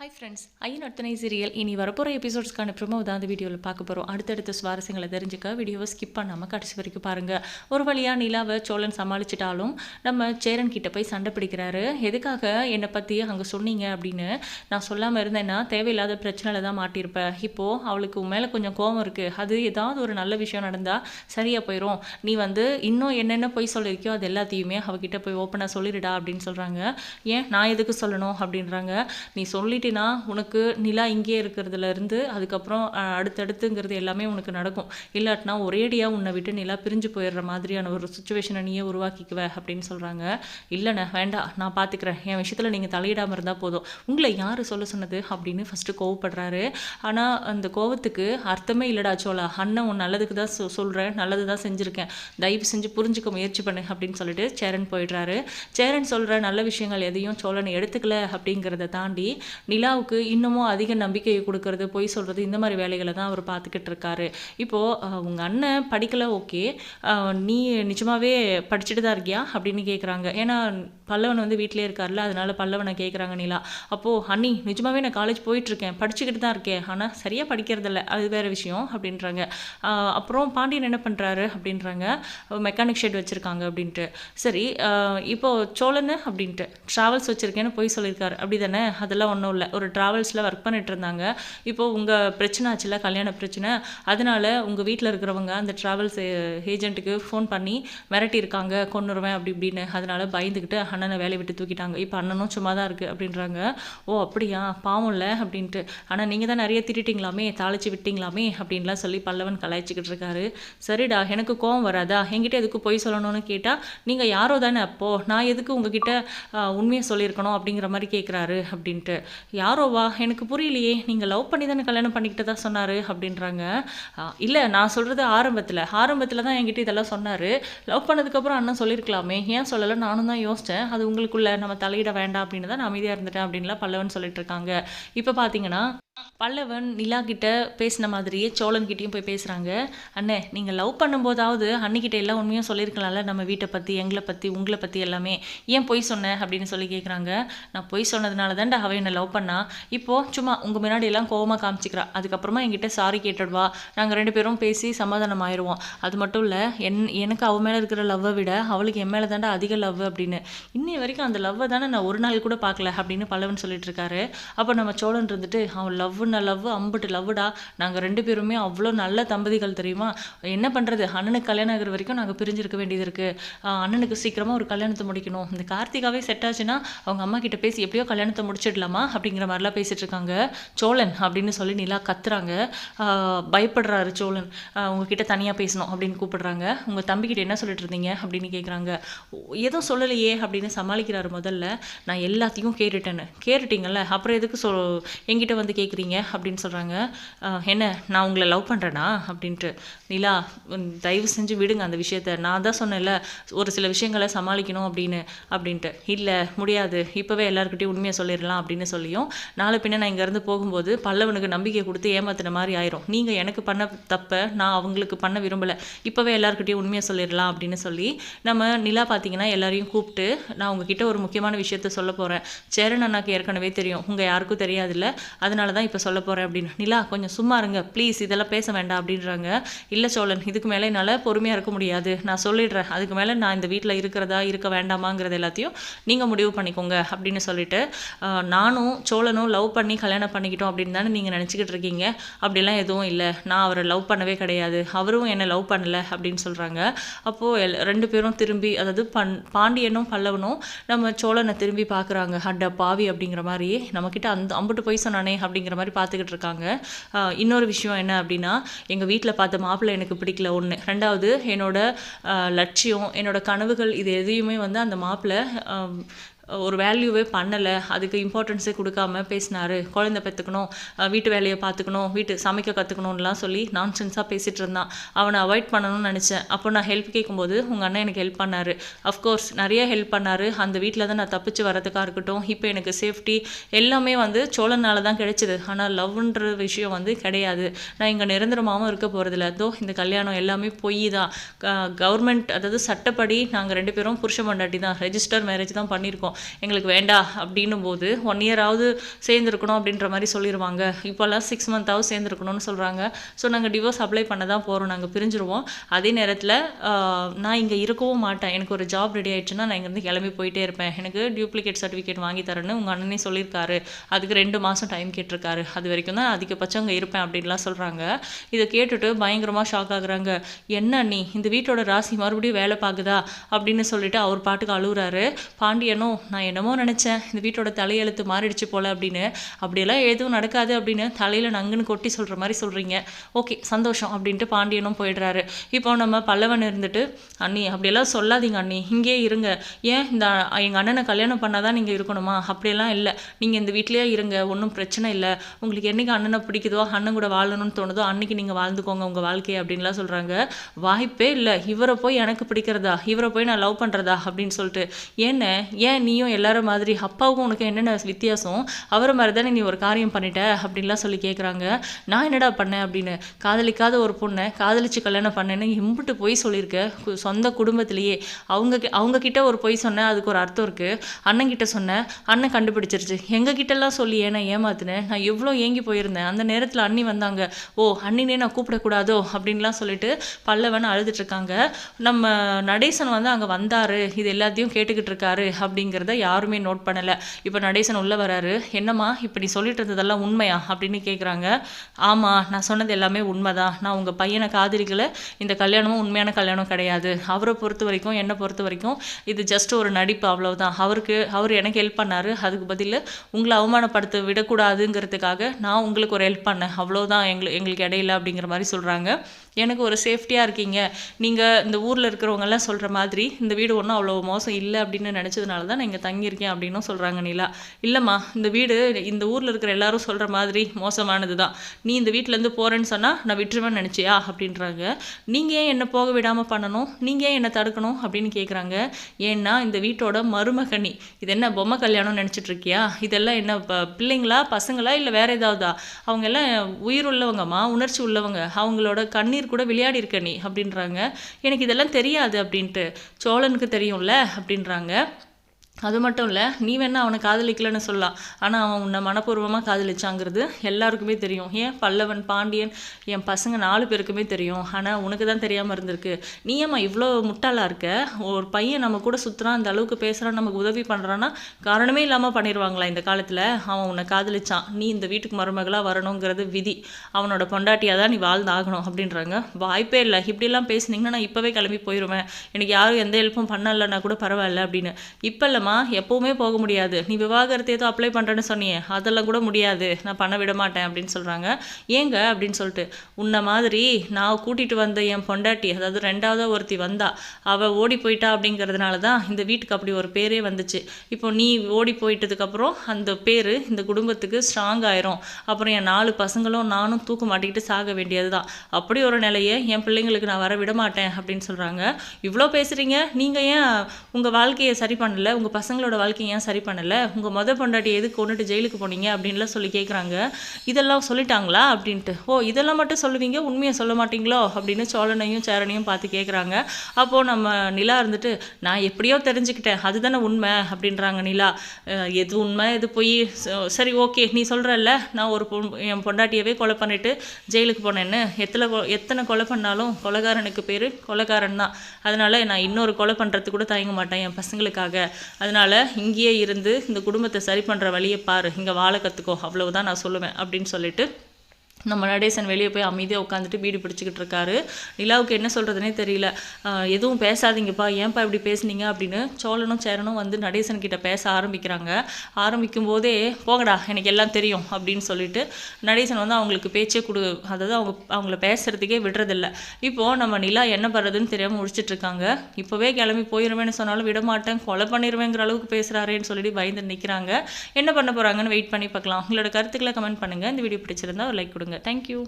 Hi friends ஐயன் அர்த்தனை serial இனி வரப்போகிற எபிசோட்ஸ்க்கான promo தான் அந்த வீடியோவில் பார்க்க போகிறோம் அடுத்தடுத்த சுவாரஸ்யங்களை தெரிஞ்சுக்க வீடியோவை ஸ்கிப் பண்ணாமல் கடைசி வரைக்கும் பாருங்கள் ஒரு வழியாக நிலாவை சோழன் சமாளிச்சிட்டாலும் நம்ம சேரன் கிட்ட போய் சண்டை பிடிக்கிறாரு. எதுக்காக என்னை பற்றி அங்கே சொன்னீங்க அப்படின்னு நான் சொல்லாமல் இருந்தேன்னா தேவையில்லாத பிரச்சனையில் தான் மாட்டியிருப்பேன் இப்போது அவளுக்கு உன் மேலே கொஞ்சம் கோவம் இருக்குது அது ஏதாவது ஒரு நல்ல விஷயம் நடந்தால் சரியாக போயிடும் நீ வந்து இன்னும் என்னென்ன போய் சொல்லியிருக்கியோ அது எல்லாத்தையுமே அவகிட்ட போய் ஓப்பனாக சொல்லிடுடா அப்படின்னு சொல்கிறாங்க ஏன் நான் எதுக்கு சொல்லணும் அப்படின்றாங்க. நீ எப்படின்னா உனக்கு நிலா இங்கே இருக்கிறதுல இருந்து அதுக்கப்புறம் அடுத்தடுத்துங்கிறது எல்லாமே உனக்கு நடக்கும். இல்லாட்டினா ஒரேடியாக உன்னை விட்டு நிலா பிரிஞ்சு போயிடுற மாதிரியான ஒரு சுச்சுவேஷனை நீயே உருவாக்கிக்குவ அப்படின்னு சொல்கிறாங்க இல்லைண்ணே வேண்டாம். நான் பார்த்துக்கிறேன் என் விஷயத்தில் நீங்கள் தலையிடாமல் இருந்தால் போதும். உங்களை யார் சொல்ல சொன்னது அப்படின்னு ஃபஸ்ட்டு கோவப்படுறாரு. ஆனால் அந்த கோவத்துக்கு அர்த்தமே இல்லடா சோலா அண்ணன் உன் நல்லதுக்கு தான் சொ சொல்கிறேன் நல்லது தான் செஞ்சுருக்கேன். தயவு செஞ்சு புரிஞ்சுக்க முயற்சி பண்ணு அப்படின்னு சொல்லிட்டு சேரன் போயிடுறாரு. சேரன் சொல்கிற நல்ல விஷயங்கள் எதையும் சோழனை எடுத்துக்கல அப்படிங்கிறத தாண்டி நிலாவுக்கு இன்னமும் அதிக நம்பிக்கையை கொடுக்கறது பொய் சொல்கிறது இந்த மாதிரி வேலைகளை தான் அவர் பார்த்துக்கிட்டு இருக்காரு. இப்போது உங்கள் அண்ணன் படிக்கலை ஓகே. நீ நிஜமாகவே படிச்சுட்டு தான் இருக்கியா? அப்படின்னு கேட்குறாங்க ஏன்னா பல்லவன் வந்து வீட்டிலே இருக்கார்ல அதனால பல்லவனை கேட்குறாங்க நிலா. அப்போது அண்ணி நிஜமாகவே நான் காலேஜ் போயிட்டுருக்கேன் படிச்சுக்கிட்டு தான் இருக்கேன். ஆனால் சரியாக படிக்கிறதில்ல. அது வேறு விஷயம் அப்படின்றாங்க. அப்புறம் பாண்டியன் என்ன பண்ணுறாரு அப்படின்றாங்க. மெக்கானிக் ஷெட் வச்சுருக்காங்க அப்படின்ட்டு. சரி இப்போது சோழன் அப்படின்ட்டு. ட்ராவல்ஸ் வச்சுருக்கேன்னு போய் சொல்லியிருக்காரு. அப்படி தானே அதெல்லாம் ஒன்றும் இல்லை. ஒரு ட்ராவல்ஸில் ஒர்க் பண்ணிட்டு இருந்தாங்க இப்போது உங்கள் பிரச்சனை ஆச்சுல கல்யாண பிரச்சனை அதனால் உங்கள் வீட்டில் இருக்கிறவங்க அந்த ட்ராவல்ஸ் ஏஜென்ட்டுக்கு ஃபோன் பண்ணி மிரட்டியிருக்காங்க கொண்டுருவேன் அப்படி இப்படின்னு. அதனால பயந்துக்கிட்டு அண்ணனை வேலையை விட்டு தூக்கிட்டாங்க. இப்போ அண்ணனும் சும்மா தான் இருக்குது அப்படின்றாங்க. ஓ அப்படியா? பாவம் இல்லை அப்படின்ட்டு. ஆனால் நீங்கள் தான் நிறைய திட்டிங்களாமே தாளிச்சு விட்டிங்களாமே அப்படின்லாம் சொல்லி பல்லவன் கலாய்ச்சிக்கிட்டு இருக்காரு. சரிடா எனக்கு கோவம் வராதா? என்கிட்ட எதுக்கு பொய் சொல்லணும்னு கேட்டால் நீங்கள் யாரோ தானே அப்போது நான் எதுக்கு உங்ககிட்ட உண்மையை சொல்லியிருக்கணும் அப்படிங்கிற மாதிரி கேட்குறாரு அப்படின்ட்டு. யாரோவா? எனக்கு புரியலையே. நீங்கள் லவ் பண்ணி தானே கல்யாணம் பண்ணிக்கிட்டு தான் சொன்னார்? அப்படின்றாங்க. இல்லை நான் சொல்கிறது ஆரம்பத்தில். ஆரம்பத்தில் தான் என்கிட்ட இதெல்லாம் சொன்னார். லவ் பண்ணதுக்கப்புறம் அண்ணன் சொல்லியிருக்கலாமே. ஏன் சொல்லலை? நானும் தான் யோசித்தேன் அது உங்களுக்குள்ள நம்ம தலையிட வேண்டாம் அப்படின்னு தான் நான் அமைதியாக இருந்துட்டேன் அப்படின்லாம் பல்லவன் சொல்லிட்டு இருக்காங்க. இப்போ பார்த்தீங்கன்னா பல்லவன் நிலா கிட்ட பேசின மாதிரியே சோழன் கிட்டேயும் போய் பேசுகிறாங்க அண்ணே நீங்கள் லவ் பண்ணும்போதாவது அன்னிக்கிட்ட எல்லாம் உண்மையும் சொல்லியிருக்கலாம்ல நம்ம வீட்டை பற்றி எங்களை பற்றி உங்களை பற்றி எல்லாமே. ஏன் பொய் சொன்ன அப்படின்னு சொல்லி கேட்குறாங்க நான் பொய் சொன்னதுனால தான்டா அவ என்னை லவ் பண்ணா. இப்போது சும்மா உங்கள் முன்னாடி எல்லாம் கோவமாக காமிச்சிக்கிறா. அதுக்கப்புறமா என்கிட்ட சாரி கேட்டுடுவா. நாங்கள் ரெண்டு பேரும் பேசி சமாதானம் ஆயிடுவோம் அது மட்டும் இல்லை என் எனக்கு அவ மேலே இருக்கிற லவ்வை விட அவளுக்கு என் மேலே தாண்டா அதிக லவ் அப்படின்னு. இன்னி வரைக்கும் அந்த லவ்வை தானே நான் ஒரு நாள் கூட பார்க்கல அப்படின்னு பல்லவன் சொல்லிட்டு இருக்காரு. அப்போ நம்ம சோழன் இருந்துட்டு அவன் லவ் லவ்வுன்னு லவ் அம்புட்டு லவ்வுடா. நாங்கள் ரெண்டு பேருமே அவ்வளோ நல்ல தம்பதிகள் தெரியுமா? என்ன பண்ணுறது அண்ணனுக்கு கல்யாணம் ஆகிற வரைக்கும் நாங்கள் பிரிஞ்சிருக்க வேண்டியது இருக்குது அண்ணனுக்கு சீக்கிரமாக ஒரு கல்யாணத்தை முடிக்கணும். இந்த கார்த்திகாவே செட் ஆச்சுன்னா அவங்க அம்மா கிட்ட பேசி எப்படியோ கல்யாணத்தை முடிச்சிடலாமா? அப்படிங்கிற மாதிரிலாம் பேசிகிட்டு இருக்காங்க. சோழன் அப்படின்னு சொல்லி நிலா கத்துறாங்க. பயப்படுறாரு சோழன். உங்ககிட்ட தனியாக பேசணும் அப்படின்னு கூப்பிடுறாங்க. உங்கள் தம்பிக்கிட்ட என்ன சொல்லிட்டு இருந்தீங்க? அப்படின்னு கேட்குறாங்க எதுவும் சொல்லலையே அப்படின்னு சமாளிக்கிறாரு முதல்ல. நான் எல்லாத்தையும் கேட்டுட்டேன்னு. கேட்டுட்டீங்கல்ல? அப்புறம் எதுக்கு சொ என்கிட்ட வந்து கேட்குறீங்க அப்படின்னு சொல்கிறாங்க என்ன? நான் உங்களை லவ் பண்ணுறேனா அப்படின்ட்டு. நிலா தயவு செஞ்சு விடுங்க அந்த விஷயத்த. நான் தான் சொன்னேன்ல ஒரு சில விஷயங்களை சமாளிக்கணும் அப்படின்னு அப்படின்ட்டு. இல்லை முடியாது. இப்போவே எல்லாருக்கிட்டையும் உண்மையை சொல்லிடலாம் அப்படின்னு சொல்லியும். நாளை பின்ன நான் இங்கேருந்து போகும்போது பல்லவனுக்கு நம்பிக்கை கொடுத்து ஏமாத்தின மாதிரி ஆயிரும். நீங்கள் எனக்கு பண்ண தப்பை நான் அவங்களுக்கு பண்ண விரும்பலை. இப்போவே எல்லாருக்கிட்டையும் உண்மையை சொல்லிடலாம் அப்படின்னு சொல்லி நம்ம நிலா பார்த்தீங்கன்னா எல்லாரையும் கூப்பிட்டு நான் உங்ககிட்ட ஒரு முக்கியமான விஷயத்த சொல்ல போகிறேன் சேரன் அண்ணாக்கு ஏற்கனவே தெரியும். உங்கள் யாருக்கும் தெரியாதுல்ல. அதனால தான் இப்போ சொல்ல போகிறேன் அப்படின்னு. நிலா கொஞ்சம் சும்மா இருங்க. ப்ளீஸ் இதெல்லாம் பேச வேண்டாம் அப்படின்றாங்க. இல்லை சோழன் இதுக்கு மேலே என்னால் பொறுமையாக இருக்க முடியாது. நான் சொல்லிடுறேன். அதுக்கு மேலே நான் இந்த வீட்டில் இருக்கிறதா இருக்க வேண்டாமாங்கிறது எல்லாத்தையும் நீங்கள் முடிவு பண்ணிக்கோங்க அப்படின்னு சொல்லிட்டு நானும் சோழனும் லவ் பண்ணி கல்யாணம் பண்ணிக்கிட்டோம் அப்படின்னு தானே நீங்கள் நினச்சிக்கிட்டு இருக்கீங்க? அப்படிலாம் எதுவும் இல்லை. நான் அவரை லவ் பண்ணவே கிடையாது. அவரும் என்னை லவ் பண்ணலை அப்படின்னு சொல்கிறாங்க அப்போது எல் ரெண்டு பேரும் திரும்பி அதாவது பண் பாண்டியனும் பல்லவனும் நம்ம சோழனை திரும்பி பார்க்குறாங்க அட பாவி அப்படிங்கிற மாதிரி. நம்மக்கிட்ட அந்த அம்புட்டு போய் சொன்னானே அப்படிங்கிற மாதிரி பார்த்துக்கிட்டு இருக்காங்க. இன்னொரு விஷயம் என்ன அப்படின்னா எங்கள் வீட்டில் பார்த்த மாப்பிள்ளை எனக்கு பிடிக்கல. ஒன்று ரெண்டாவது என்னோட லட்சியம் என்னோட கனவுகள் இது எதையுமே வந்து அந்த மாப்பிள்ளை ஒரு வேல்யூவே பண்ணலை அதுக்கு இம்பார்ட்டன்ஸே கொடுக்காம பேசினார். குழந்தை பெற்றுக்கணும் வீட்டு வேலையை பார்த்துக்கணும் வீட்டு சமைக்க கற்றுக்கணும்லாம் சொல்லி நான்சென்ஸாக பேசிகிட்டு இருந்தான். அவனை அவாய்ட் பண்ணணும்னு நினச்சேன். அப்போ நான் ஹெல்ப் கேட்கும்போது உங்கள் அண்ணன் எனக்கு ஹெல்ப் பண்ணார். அஃப்கோர்ஸ் நிறைய ஹெல்ப் பண்ணார். அந்த வீட்டில் தான் நான் தப்பிச்சு வரதுக்காக இருக்கட்டும் இப்போ எனக்கு சேஃப்டி எல்லாமே வந்து சோழனால தான் கிடைச்சிது. ஆனால் லவ்ன்ற விஷயம் வந்து கிடையாது. நான் இங்கே நிரந்தரமாகவும் இருக்க போகிறதில்ல அதோ இந்த கல்யாணம் எல்லாமே பொய் தான். கவர்மெண்ட் அதாவது சட்டப்படி நாங்கள் ரெண்டு பேரும் புருஷ மண்டாட்டி தான். ரெஜிஸ்டர் மேரேஜ் தான் பண்ணியிருக்கோம். எங்களுக்கு வேண்டாம் அப்படின்னும் போது ஒன் இயராவது சேர்ந்துருக்கணும் அப்படின்ற மாதிரி சொல்லிடுவாங்க இப்போல்லாம் சிக்ஸ் மந்த்தாவது சேர்ந்துருக்கணும்னு சொல்கிறாங்க ஸோ நாங்கள் டிவோர்ஸ் அப்ளை பண்ண தான் போகிறோம் நாங்கள் பிரிஞ்சிருவோம். அதே நேரத்தில் நான் இங்கே இருக்கவும் மாட்டேன். எனக்கு ஒரு ஜாப் ரெடி ஆயிடுச்சுன்னா நான் இங்கேருந்து கிளம்பி போயிட்டே இருப்பேன். எனக்கு டூப்ளிகேட் சர்டிஃபிகேட் வாங்கி தரேன்னு உங்கள் அண்ணனே சொல்லியிருக்காரு. அதுக்கு ரெண்டு மாதம் டைம் கேட்டிருக்காரு. அது வரைக்கும் தான் அதிகபட்சம் அங்கே இருப்பேன் அப்படின்லாம் சொல்கிறாங்க இதை கேட்டுட்டு பயங்கரமாக ஷாக் ஆகுறாங்க. என்ன நீ இந்த வீட்டோட ராசி மறுபடியும் வேலை பார்க்குதா? அப்படின்னு சொல்லிட்டு அவர் பாட்டுக்கு அழுகுறாரு பாண்டியனும் நான் என்னமோ நினச்சேன் இந்த வீட்டோட தலையெழுத்து மாறிடுச்சு போல் அப்படின்னு. அப்படியெல்லாம் எதுவும் நடக்காது அப்படின்னு தலையில் நங்குன்னு கொட்டி சொல்கிற மாதிரி சொல்கிறீங்க ஓகே சந்தோஷம் அப்படின்ட்டு பாண்டியனும் போயிடுறாரு. இப்போ நம்ம பல்லவன் இருந்துட்டு அண்ணி அப்படியெல்லாம் சொல்லாதீங்க அண்ணி இங்கே இருங்க. ஏன் இந்த எங்கள் அண்ணனை கல்யாணம் பண்ணால் தான் நீங்கள் இருக்கணுமா? அப்படியெல்லாம் இல்லை. நீங்கள் இந்த வீட்லேயே இருங்க ஒன்றும் பிரச்சனை இல்லை. உங்களுக்கு என்றைக்கு அண்ணனை பிடிக்குதோ அண்ணன் கூட வாழணும்னு தோணுதோ அன்றைக்கி நீங்கள் வாழ்ந்துக்கோங்க உங்கள் வாழ்க்கையை அப்படின்லாம் சொல்கிறாங்க வாய்ப்பே இல்லை. இவரை போய் எனக்கு பிடிக்கிறதா? இவரை போய் நான் லவ் பண்ணுறதா அப்படின்னு சொல்லிட்டு. ஏன்ன? ஏன் நீ நீயும் எல்லாரும் மாதிரி அப்பாவுக்கும் உனக்கு என்னென்ன வித்தியாசம்? அவரை மாதிரி தானே நீ ஒரு காரியம் பண்ணிட்ட? அப்படின்லாம் சொல்லி கேட்குறாங்க நான் என்னடா பண்ணேன் அப்படின்னு. காதலிக்காத ஒரு பொண்ணை காதலிச்சு கல்யாணம் பண்ணேன்னு இம்புட்டு பொய் சொல்லியிருக்க. கு- சொந்த குடும்பத்திலேயே. அவங்க கி- அவங்க கிட்ட ஒரு பொய் சொன்னேன் அதுக்கு ஒரு அர்த்தம் இருக்குது அண்ணன்கிட்ட சொன்னேன் அண்ணன் கண்டுபிடிச்சிருச்சு. எங்கள் கிட்டலாம் சொல்லி ஏன்னா ஏமாத்தினேன் நான் எவ்வளோ ஏங்கி போயிருந்தேன். அந்த நேரத்தில் அண்ணி வந்தாங்க. ஓ அண்ணினே நான் கூப்பிடக்கூடாதோ? அப்படின்லாம் சொல்லிட்டு பல்லவன் அழுதுட்டு இருக்காங்க. நம்ம நடேசன் வந்து அங்கே வந்தாரு. இது எல்லாத்தையும் கேட்டுக்கிட்டு இருக்காரு அப்படிங்கிறத யாருமே நோட் பண்ணலை. இப்போ நடேசன் உள்ளே வராரு. என்னம்மா இப்போ நீ சொல்லிட்டு இருந்ததெல்லாம் உண்மையா? அப்படின்னு கேட்குறாங்க ஆமாம் நான் சொன்னது எல்லாமே உண்மைதான். நான் உங்கள் பையனை காதலிக்கல. இந்த கல்யாணமும் உண்மையான கல்யாணம் கிடையாது. அவரை பொறுத்த வரைக்கும் என்னை பொறுத்த வரைக்கும் இது ஜஸ்ட் ஒரு நடிப்பு அவ்வளோதான் அவருக்கு அவர் எனக்கு ஹெல்ப் பண்ணார். அதுக்கு பதில் உங்களை அவமானப்படுத்த விடக்கூடாதுங்கிறதுக்காக நான் உங்களுக்கு ஒரு ஹெல்ப் பண்ணேன். அவ்வளோதான் எங்களுக்கு எங்களுக்கு இடையில அப்படிங்கிற மாதிரி சொல்கிறாங்க எனக்கு ஒரு சேஃப்டியாக இருக்கீங்க. நீங்கள் இந்த ஊரில் இருக்கிறவங்கெல்லாம் சொல்கிற மாதிரி இந்த வீடு ஒன்றும் அவ்வளோ மோசம் இல்லை அப்படின்னு நினச்சதுனால தான் நான் இங்கே தங்கியிருக்கேன் அப்படின்னும் சொல்கிறாங்க நிலா. இல்லைம்மா இந்த வீடு இந்த ஊரில் இருக்கிற எல்லாரும் சொல்கிற மாதிரி மோசமானது தான். நீ இந்த வீட்டிலேருந்து போகிறேன்னு சொன்னால் நான் விட்டுருவேன்னு நினச்சியா? அப்படின்றாங்க. நீங்கள் ஏன் என்னை போக விடாமல் பண்ணணும்? நீங்கள் ஏன் என்னை தடுக்கணும்? அப்படின்னு கேட்குறாங்க ஏன்னா இந்த வீட்டோட மருமகனி. இது என்ன பொம்மை கல்யாணம் நினச்சிட்டு இருக்கியா இதெல்லாம் என்ன ப- பிள்ளைங்களா? பசங்களா? இல்லை வேறு ஏதாவதா? அவங்க எல்லாம் உயிர் உள்ளவங்கம்மா உணர்ச்சி உள்ளவங்க. அவங்களோட கண்ணீர் கூட விளையாடி இருக்க நீ அப்படின்றாங்க. எனக்கு இதெல்லாம் தெரியாது அப்படின்ட்டு சோழனுக்கு தெரியும்ல அப்படின்றாங்க. அது மட்டும் இல்லை நீ வேணால் அவனை காதலிக்கலன்னு சொல்லலாம் ஆனால் அவன் உன்னை மனப்பூர்வமாக காதலிச்சாங்கிறது எல்லாருக்குமே தெரியும். ஏன் பல்லவன் பாண்டியன் என் பசங்க நாலு பேருக்குமே தெரியும். ஆனால் உனக்கு தான் தெரியாமல் இருந்திருக்கு. நீ ஏம்மா இவ்வளோ முட்டாளாக இருக்க? ஒரு பையன் நம்ம கூட சுற்றுறான் அந்த அளவுக்கு பேசுகிறான் நமக்கு உதவி பண்ணுறான்னா காரணமே இல்லாமல் பண்ணிடுவாங்களா இந்த காலத்தில்? அவன் உன்னை காதலிச்சான். நீ இந்த வீட்டுக்கு மருமகளாக வரணுங்கிறது விதி. அவனோட பொண்டாட்டியாக தான் நீ வாழ்ந்து ஆகணும் அப்படின்றாங்க. வாய்ப்பே இல்லை. இப்படிலாம் பேசுனீங்கன்னா நான் இப்போவே கிளம்பி போயிடுவேன் எனக்கு யாரும் எந்த ஹெல்ப்பும் பண்ணலைன்னா கூட பரவாயில்ல அப்படின்னு. இப்போ இல்லைம்மா எப்போவுமே போக முடியாது. நீ விவாகரத்து ஏதோ அப்ளை பண்ணுறேன்னு சொன்னியே அதெல்லாம் கூட முடியாது. நான் பண்ண விட மாட்டேன் அப்படின்னு சொல்கிறாங்க ஏங்க அப்படின்னு சொல்லிட்டு உன்னை மாதிரி நான் கூட்டிகிட்டு வந்த என் பொண்டாட்டி அதாவது ரெண்டாவது ஒருத்தி வந்தா அவள் ஓடி போயிட்டா அப்படிங்கிறதுனால தான் இந்த வீட்டுக்கு அப்படி ஒரு பேரே வந்துச்சு. இப்போ நீ ஓடி போயிட்டதுக்கப்புறம் அந்த பேர் இந்த குடும்பத்துக்கு ஸ்ட்ராங் ஆயிரும். அப்புறம் என் நாலு பசங்களும் நானும் தூக்க மாட்டிக்கிட்டு சாக வேண்டியது தான் அப்படி ஒரு நிலையை என் பிள்ளைங்களுக்கு நான் வர விட மாட்டேன் அப்படின்னு சொல்கிறாங்க இவ்வளோ பேசுகிறீங்க நீங்கள் ஏன் உங்கள் வாழ்க்கையை சரி பண்ணல? உங்கள் பசங்களோட வாழ்க்கையை ஏன் சரி பண்ணலை? உங்கள் மொதல் பொண்டாட்டி எதுக்கு கொண்டுட்டு ஜெயிலுக்கு போனீங்க? அப்படின்லாம் சொல்லி கேட்குறாங்க இதெல்லாம் சொல்லிட்டாங்களா? அப்படின்ட்டு. ஓ இதெல்லாம் மட்டும் சொல்லுவீங்க? உண்மையை சொல்ல மாட்டீங்களோ? அப்படின்னு சோழனையும் சேரனையும் பார்த்து கேட்குறாங்க அப்போது நம்ம நிலா இருந்துட்டு நான் எப்படியோ தெரிஞ்சுக்கிட்டேன். அதுதானே உண்மை அப்படின்றாங்க நிலா. எது உண்மை? எது போய்? சரி ஓகே. நீ சொல்கிறல்ல நான் ஒரு பொன் என் பொண்டாட்டியவே கொலை பண்ணிவிட்டு ஜெயிலுக்கு போனேன்னு. எத்தனை கொ- எத்தனை கொலை பண்ணாலும் கொலைகாரனுக்கு பேர் கொலைகாரன் தான். அதனால் நான் இன்னொரு கொலை பண்ணுறதுக்கு கூட தயங்க மாட்டேன் என் பசங்களுக்காக. அதனால் இங்கேயே இருந்து இந்த குடும்பத்தை சரி பண்ணுற வழியை பாரு. இங்கே வாழ கற்றுக்கோ அவ்வளவுதான் நான் சொல்லுவேன் அப்படின்னு சொல்லிட்டு நம்ம நடேசன் வெளியே போய் அமைதியாக உட்காந்துட்டு பீடி பிடிச்சிக்கிட்டு இருக்காரு. நிலாவுக்கு என்ன சொல்கிறதுனே தெரியல. எதுவும் பேசாதீங்கப்பா. ஏன்ப்பா இப்படி பேசுனீங்க? அப்படின்னு சோழனும் சேரனும் வந்து நடேசன் கிட்ட பேச ஆரம்பிக்கிறாங்க. ஆரம்பிக்கும் போதே போகடா எனக்கு எல்லாம் தெரியும் அப்படின்னு சொல்லிட்டு நடேசன் வந்து அவங்களுக்கு பேச்சே கொடு அதாவது அவங்க அவங்கள பேசுறதுக்கே விடுறதில்ல. இப்போது நம்ம நிலா என்ன பண்ணுறதுன்னு தெரியாமல் முடிச்சிட்டு இருக்காங்க. இப்போவே கிளம்பி போயிடுவேன்னு சொன்னாலும் விட மாட்டேன். கொலை பண்ணிடுவேங்கிற அளவுக்கு பேசுகிறாரேன்னு சொல்லிட்டு பயந்து நிற்கிறாங்க என்ன பண்ண போகிறாங்கன்னு வெயிட் பண்ணி பார்க்கலாம். உங்களோட கருத்துக்களை கமெண்ட் பண்ணுங்கள் இந்த வீடியோ பிடிச்சிருந்தா ஒரு லைக் கொடுங்க. தேங்க்யூ